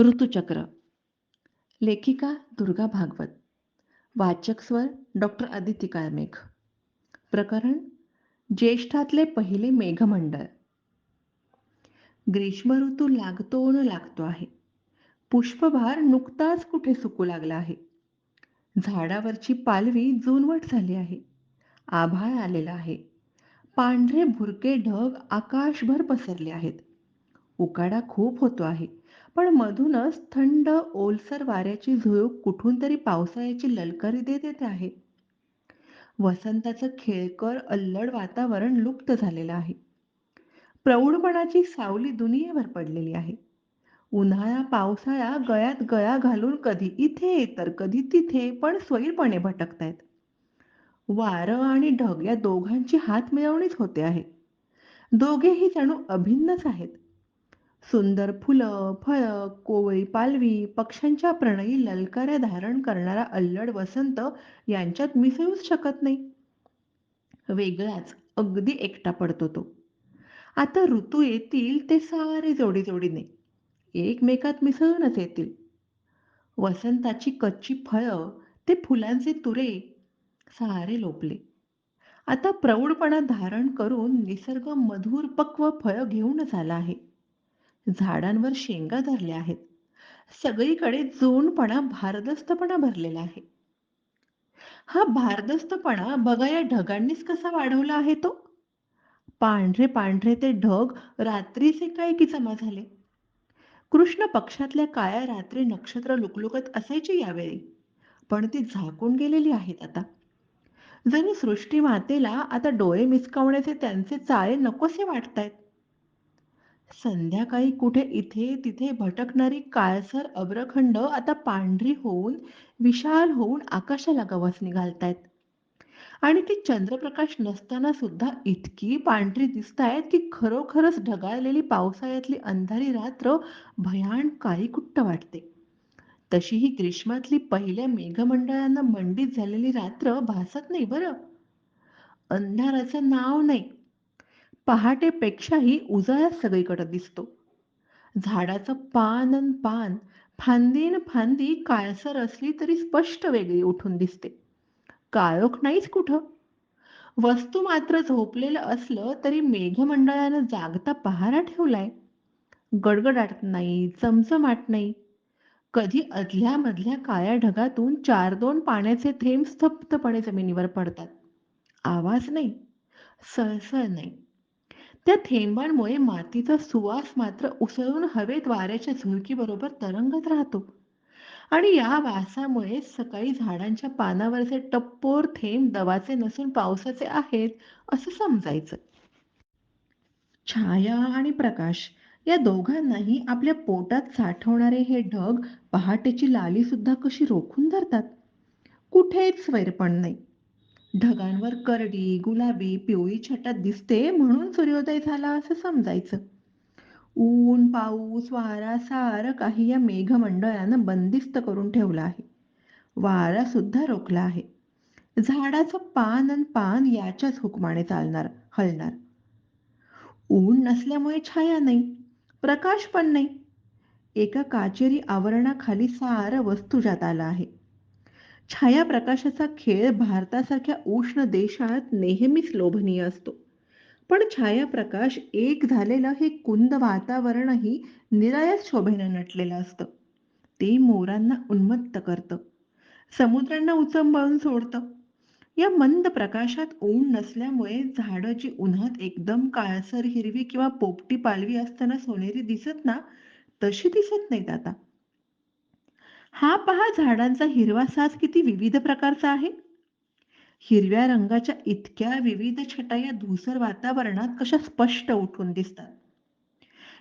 ऋतुचक्र. लेखिका दुर्गा भागवत. वाचक स्वर डॉक्टर आदिती काळमेघ. प्रकरण ज्येष्ठातले पहिले मेघमंडळ. ग्रीष्म ऋतू लागतो न लागतो आहे. पुष्पभार नुकताच कुठे सुकू लागला आहे? झाडावरची पालवी जुनवट झाली आहे. आभाळ आलेला आहे. पांढरे भुरके ढग आकाशभर पसरले आहेत. उकाडा खूप होतो आहे. पण मधूनच थंड ओलसर वाऱ्याची झुळूक कुठून तरी पावसाळ्याची ललकारी देत येते आहे. वसंताचं खेळकर अल्लड वातावरण लुप्त झालेलं आहे. प्रौढपणाची सावली दुनियेभर पडलेली आहे. उन्हाळा पावसाळा गळ्यात गळा घालून कधी इथे तर कधी तिथे पण स्वैरपणे भटकतायत. वारं आणि ढग या दोघांची हात मिळवणीच होते आहे. दोघेही जणू अभिन्नच आहेत. सुंदर फुलं फळं कोवळी पालवी पक्ष्यांच्या प्रणयी ललकाऱ्या धारण करणारा अल्लड वसंत यांच्यात मिसळूच शकत नाही. वेगळाच अगदी एकटा पडतो तो. आता ऋतू येतील ते सारे जोडी जोडीने. एकमेकात मिसळूनच येतील. वसंताची कच्ची फळं ते फुलांचे तुरे सारे लोपले. आता प्रौढपणा धारण करून निसर्ग मधुर पक्व फळं घेऊनच आला आहे. झाडांवर शेंगा धरल्या आहेत. सगळीकडे जोनपणा भारदस्तपणा भरलेला आहे. हा भारदस्तपणा बघा या ढगांनीच कसा वाढवला आहे तो? पांढरे पांढरे ते ढग रात्रीचे काय की जमा झाले? कृष्ण पक्षातल्या काळ्या रात्री नक्षत्र लुकलुकत असायची यावेळी पण ती झाकून गेलेली आहेत आता. जणी सृष्टी मातेला आता डोळे मिचकावण्याचे त्यांचे चाळे नकोसे वाटतायत. संध्याकाळी कुठे इथे तिथे भटकणारी काळसर अब्रखंड आता पांढरी होऊन विशाल होऊन आकाशाला गवस निघालतायत. आणि ती चंद्रप्रकाश नसताना सुद्धा इतकी पांढरी दिसतायत की खरोखरच ढगाळलेली पावसाळ्यातली अंधारी रात्र भयान काळी कुट्ट वाटते. तशी ही ग्रीष्मातली पहिल्या मेघमंडळांना मंडित झालेली रात्र भासत नाही बरं. अंधाराचं नाव नाही. पहाटेपेक्षाही उजळ्यात सगळीकडे दिसतो. झाडाचं पान अन पान फांदीन फांदी काळसर असली तरी स्पष्ट वेगळी उठून दिसते. काळोख नाहीच कुठं? वस्तू मात्र झोपलेलं असलं तरी मेघमंडळानं जागता पहारा ठेवलाय. गडगडाट नाही चमचमाट नाही. कधी अधल्या मधल्या काळ्या ढगातून चार दोन पाण्याचे थेंब स्तब्धपणे जमिनीवर पडतात. आवाज नाही सळसळ नाही. त्या थेंबांमुळे मातीचा सुवास मात्र उसळून हवेत वाऱ्याच्या झुळकीबरोबर तरंगत राहतो. आणि या वासामुळे सकाळी झाडांच्या पानावरचे टप्पोर थेंब दवाचे नसून पावसाचे आहेत असं समजायचं. छाया आणि प्रकाश या दोघांनाही आपल्या पोटात साठवणारे हे ढग पहाटेची लाली सुद्धा कशी रोखून धरतात? कुठेच स्वैरपण नाही. ढगांवर करडी गुलाबी पिवळी छटा दिसते म्हणून सूर्योदय झाला असं समजायचं. ऊन पाऊस वारा सारं काही या मेघमंडळानं बंदिस्त करून ठेवलं आहे. वारा सुद्धा रोखला आहे. झाडाचं पान आणि पान याच्याच हुकमाने चालणार हलणार. ऊन नसल्यामुळे छाया नाही प्रकाश पण नाही. एका काचेरी आवरणाखाली सारं वस्तुजात आलं आहे. छाया प्रकाशाचा खेळ भारतासारख्या उष्ण देशात नेहमीच लोभनीय असतो. पण छायाप्रकाश एक झालेलं हे कुंद वातावरणही निराळ्याच शोभेनं नटलेलं असतं. ते मोरांना उन्मत्त करतं. समुद्रांना उचंबळून सोडतं. या मंद प्रकाशात ऊन नसल्यामुळे झाडं जी उन्हात एकदम काळसर हिरवी किंवा पोपटी पालवी असताना सोनेरी दिसत ना तशी दिसत नाहीत आता. हा पहा झाडांचा हिरवा साज किती विविध प्रकारचा आहे. हिरव्या रंगाच्या इतक्या विविध छटा या धुसर वातावरणात कशा स्पष्ट उठून दिसतात.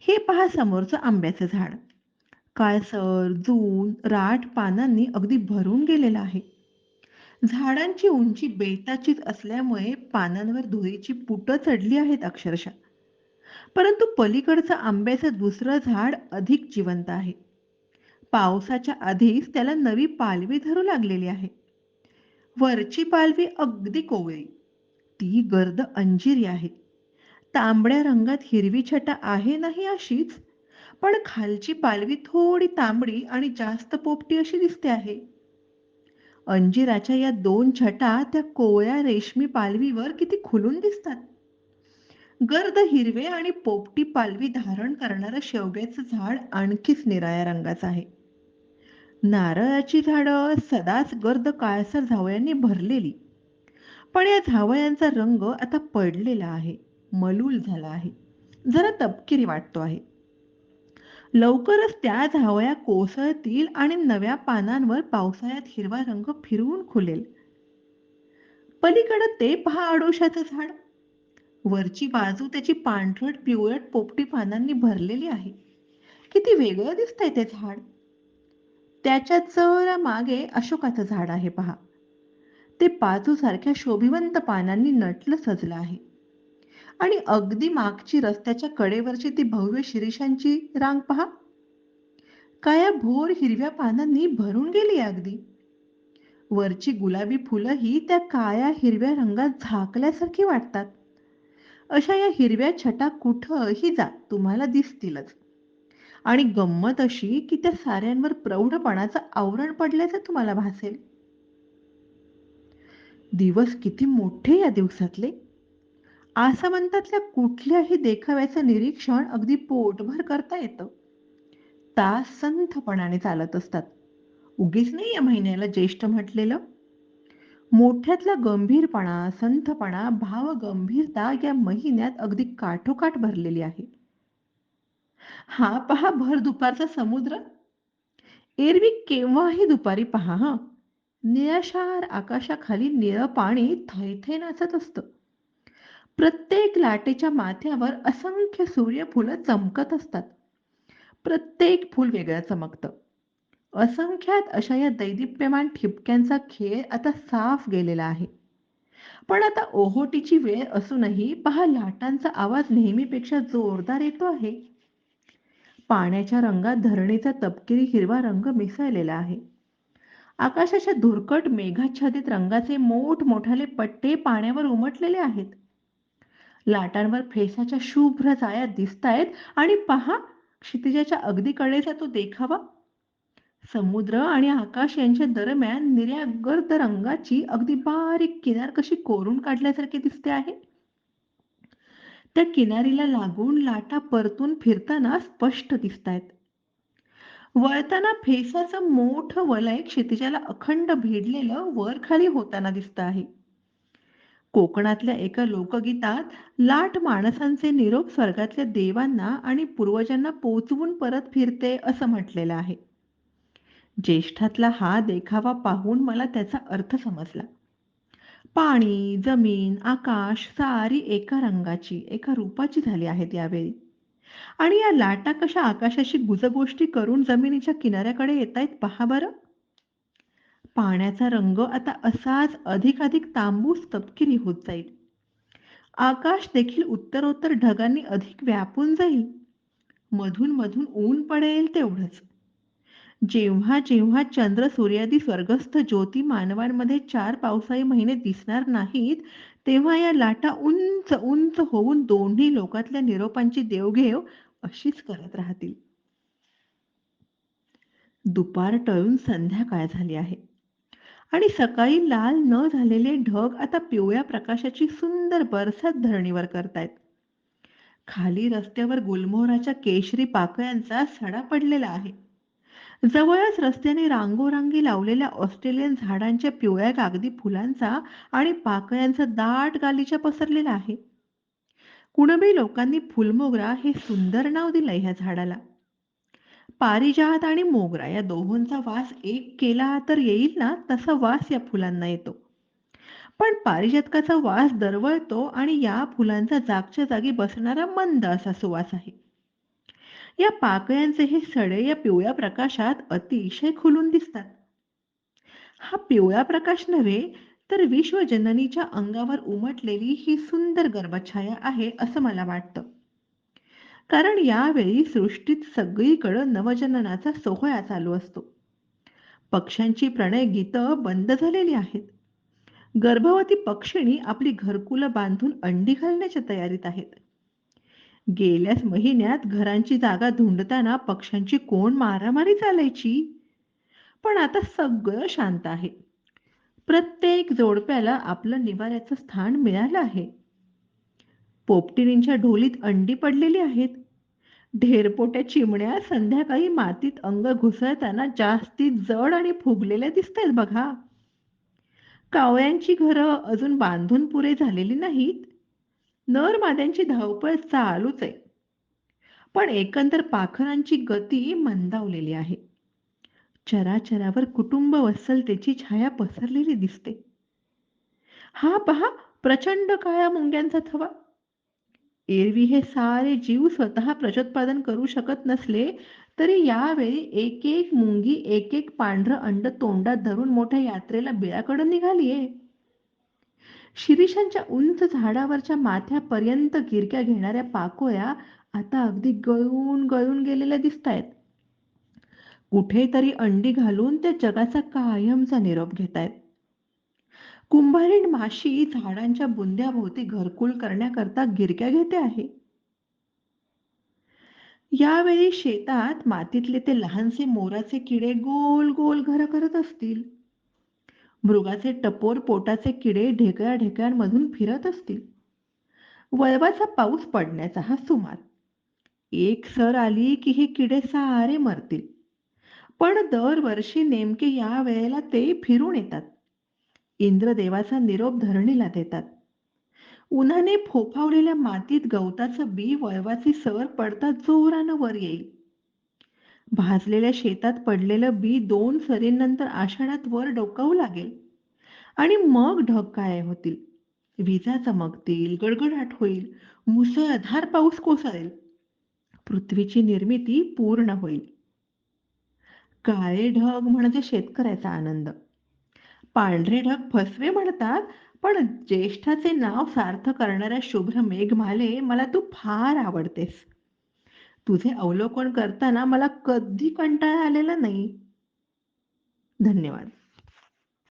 हे पहा समोरचं आंब्याचं झाड. काळसर जून राठ पानांनी अगदी भरून गेलेलं आहे. झाडांची उंची बेताचीच असल्यामुळे पानांवर धुळीची पुटं चढली आहेत अक्षरशः. परंतु पलीकडचं आंब्याचं दुसरं झाड अधिक जिवंत आहे. पावसाच्या आधीच त्याला नवी पालवी धरू लागलेली आहे. वरची पालवी अगदी कोवळी. ती गर्द अंजिरी आहे. तांबड्या रंगात हिरवी छटा आहे नाही अशीच पण खालची पालवी थोडी तांबडी आणि जास्त पोपटी अशी दिसते आहे. अंजिराच्या या दोन छटा त्या कोवळ्या रेशमी पालवीवर किती खुलून दिसतात. गर्द हिरवे आणि पोपटी पालवी धारण करणारं शेवग्याचं झाड आणखीच निराळ्या रंगाचं आहे. नारळाची झाडं सदाच गर्द काळसर झावळ्यांनी भरलेली. पण या झावळ्यांचा रंग आता पडलेला आहे मलूल झाला आहे. जरा तपकिरी वाटतो आहे. लवकरच त्या झावळ्या कोसळतील आणि नव्या पानांवर पावसाळ्यात हिरवा रंग फिरवून खुलेल. पलीकडं ते पहा आडोशाचं झाड. वरची बाजू त्याची पांढरट पिवळट पोपटी पानांनी भरलेली आहे. किती वेगळं दिसतंय ते झाड. त्याच्या चौरा मागे अशोकाचं झाड आहे पहा. ते पाजूसारख्या शोभिवंत पानांनी नटलं सजलं आहे. आणि अगदी मागची रस्त्याच्या कडेवरची ती भव्य शिरीषांची रांग पहा. काया भोर हिरव्या पानांनी भरून गेली अगदी. वरची गुलाबी फुलंही त्या काळ्या हिरव्या रंगात झाकल्यासारखी वाटतात. अशा या हिरव्या छटा कुठंही जा तुम्हाला दिसतीलच. आणि गंमत अशी की त्या साऱ्यांवर प्रौढपणाचं आवरण पडल्याचं तुम्हाला भासेल. दिवस किती मोठे या दिवसातले. आसमंतातल्या कुठल्याही देखाव्याचं निरीक्षण अगदी पोटभर करता येतं. तास संथपणाने चालत असतात. उगीच नाही या महिन्याला ज्येष्ठ म्हटलेलं. मोठ्यातला गंभीरपणा संथपणा भाव गंभीरता या महिन्यात अगदी काठोकाठ भरलेली आहे. हा पहा भर दुपारचा समुद्र. एरवी केव्हाही दुपारी पहा हा. निळाशार आकाशाखाली निळं पाणी थैथे नाचत असतं. प्रत्येक लाटेच्या माथ्यावर असंख्य सूर्यफुलं चमकत असतात. प्रत्येक फूल वेगळं चमकतं. असंख्यात अशा या दैदिप्यमान ठिपक्यांचा खेळ आता साफ गेलेला आहे. पण आता ओहोटीची वेळ असूनही पहा लाटांचा आवाज नेहमीपेक्षा जोरदार येतो आहे. पाण्याच्या रंगात धरणीचा तपकिरी हिरवा रंग मिसळलेला आहे. आकाशाच्या धुरकट मेघाच्छादित रंगाचे मोठमोठाले पट्टे पाण्यावर उमटलेले आहेत. लाटांवर फेसाच्या शुभ्र जाया दिसतायत आणि पहा क्षितिजाच्या अगदी कडेचा तो देखावा. समुद्र आणि आकाश यांच्या दरम्यान निऱ्या गर्द रंगाची अगदी बारीक किनार कशी कोरून काढल्यासारखी दिसते आहे? त्या किनारीला लागून लाटा परतून फिरताना स्पष्ट दिसतायत. वळताना फेसाचं मोठं वलय क्षितिजाला अखंड भिडलेलं वर खाली होताना दिसत आहे. कोकणातल्या एका लोकगीतात लाट माणसांचे निरोप स्वर्गातल्या देवांना आणि पूर्वजांना पोचवून परत फिरते असं म्हटलेलं आहे. ज्येष्ठातला हा देखावा पाहून मला त्याचा अर्थ समजला. पाणी जमीन आकाश सारी एका रंगाची एका रूपाची झाली आहेत यावेळी. आणि या लाटा कशा आकाशाशी गुजगोष्टी करून जमिनीच्या किनाऱ्याकडे येत आहेत पहा बरं. पाण्याचा रंग आता असाच अधिकाधिक तांबूस तपकिरी होत जाईल. आकाश देखील उत्तरोत्तर ढगांनी अधिक व्यापून जाईल. मधून मधून ऊन पडेल तेवढंच. जेव्हा जेव्हा चंद्र सूर्यादी स्वर्गस्थ ज्योती मानवांमध्ये चार पावसाळी महिने दिसणार नाहीत तेव्हा या लाटा उंच उंच होऊन दोन्ही लोकातल्या निरोपांची देवघेव अशीच करत राहतील. दुपार टळून संध्याकाळ झाली आहे. आणि सकाळी लाल न झालेले ढग आता पिवळ्या प्रकाशाची सुंदर बरसात धरणीवर करतायत. खाली रस्त्यावर गुलमोहराच्या केशरी पाकळ्यांचा सडा पडलेला आहे. जवळच रस्त्याने रांगोरांगी लावलेल्या ऑस्ट्रेलियन झाडांच्या पिवळ्या कागदी फुलांचा आणि पाकळ्यांचा दाट गालीचा पसरलेला आहे. कुणबी लोकांनी फुलमोगरा हे सुंदर नाव दिलंय ह्या झाडाला. पारिजात आणि मोगरा या दोहोंचा वास एक केला तर येईल ना तसा वास या फुलांना येतो. पण पारिजातकाचा वास दरवळतो आणि या फुलांचा जागच्या जागी बसणारा मंद असा सुवास आहे. या पाकळ्यांचे हे सडे या पिवळ्या प्रकाशात अतिशय खुलून दिसतात. हा पिवळा प्रकाश नव्हे तर विश्वजननीच्या अंगावर उमटलेली ही सुंदर गर्भछाया आहे असं मला वाटतं. कारण यावेळी सृष्टीत सगळीकडं नवजननाचा सोहळा चालू असतो. पक्ष्यांची प्रणय गीतं बंद झालेली आहेत. गर्भवती पक्षिणी आपली घरकुलं बांधून अंडी घालण्याच्या तयारीत आहेत. गेल्याच महिन्यात घरांची जागा धुंडताना पक्ष्यांची कोण मारामारी चालायची? पण आता सगळं शांत आहे. प्रत्येक जोडप्याला आपलं निवाऱ्याचं स्थान मिळालं आहे. पोपटिनींच्या ढोलीत अंडी पडलेली आहेत. ढेरपोट्या चिमण्या संध्याकाळी मातीत अंग घुसळताना जास्तीत जड आणि फुगलेल्या दिसत आहेत बघा. कावळ्यांची घरं अजून बांधून पुरे झालेली नाहीत. नर माद्यांची धावपळ चालूच आहे. पण एकंदर पाखरांची गती मंदावलेली आहे. चराचरावर कुटुंब वत्सलतेची छाया पसरलेली दिसते. हा पहा प्रचंड काळ्या मुंग्यांचा थवा. एरवी हे सारे जीव स्वतः प्रजोत्पादन करू शकत नसले तरी यावेळी एक एक मुंगी एक एक पांढरं अंड तोंडात धरून मोठ्या यात्रेला बिळाकडून निघालीये. शिरीषांच्या उंच झाडावरच्या माथ्यापर्यंत गिरक्या घेणाऱ्या पाकोळ्या आता अगदी गळून गळून गेलेल्या दिसत आहेत कुठेतरी अंडी घालून त्या जगाचा कायमचा निरोप घेतायत. कुंभारीण माशी झाडांच्या बुंद्याभोवती घरकुल करण्याकरता गिरक्या घेते आहे. यावेळी शेतात मातीतले ते लहानसे मोराचे किडे गोल गोल घर करत असतील. मृगाचे टपोर पोटाचे किडे ढेकळ्या ढेकळ्यांमधून फिरत असतील. वळवाचा पाऊस पडण्याचा हा सुमार. एक सर आली की हे किडे सारे मरतील. पण दरवर्षी नेमके या वेळेला ते फिरून येतात. इंद्रदेवाचा निरोप धरणीला देतात. उन्हाने फोफावलेल्या मातीत गवताचं बी वळवाची सर पडता जोरानं वर येईल. भाजलेल्या शेतात पडलेलं बी दोन सरींनंतर आषाढात वर डोकावू लागेल. आणि मग ढग काय होतील? विजा चमकतील गडगडाट होईल मुसळधार पाऊस कोसळेल. पृथ्वीची निर्मिती पूर्ण होईल. काळे ढग म्हणजे शेतकऱ्याचा आनंद. पांढरे ढग फसवे म्हणतात पण ज्येष्ठाचे नाव सार्थ करणाऱ्या शुभ्र मेघमाले मला तू फार आवडतेस. तुझे अवलोकन करताना मला कधी कंटाळा आलेला नाही. धन्यवाद.